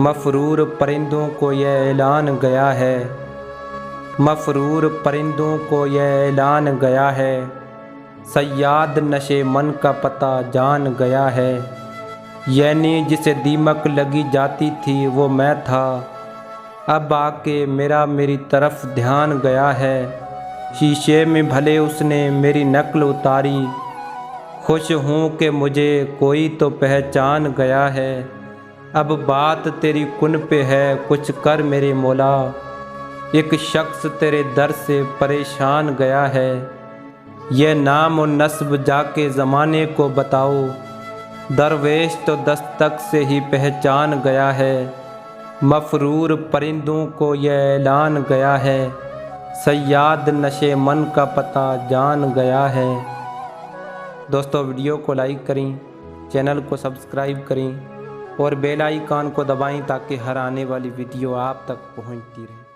मफरूर परिंदों को यह ऐलान गया है। मफरूर परिंदों को यह ऐलान गया है। सयाद नशे मन का पता जान गया है। यानी जिसे दीमक लगी जाती थी वो मैं था। अब आके मेरा मेरी तरफ़ ध्यान गया है। शीशे में भले उसने मेरी नकल उतारी। खुश हूँ कि मुझे कोई तो पहचान गया है। अब बात तेरी कुन पे है? कुछ कर मेरे मौला। एक शख्स तेरे दर से परेशान गया है। ये नाम और नस्ब जाके ज़माने को बताओ। दरवेश तो दस्तक से ही पहचान गया है। मफरूर परिंदों को यह ऐलान गया है। सयाद नशे मन का पता जान गया है। दोस्तों, वीडियो को लाइक करें, चैनल को सब्सक्राइब करें। और बेल आइकन को दबाएँ ताकि हर आने वाली वीडियो आप तक पहुँचती रहे।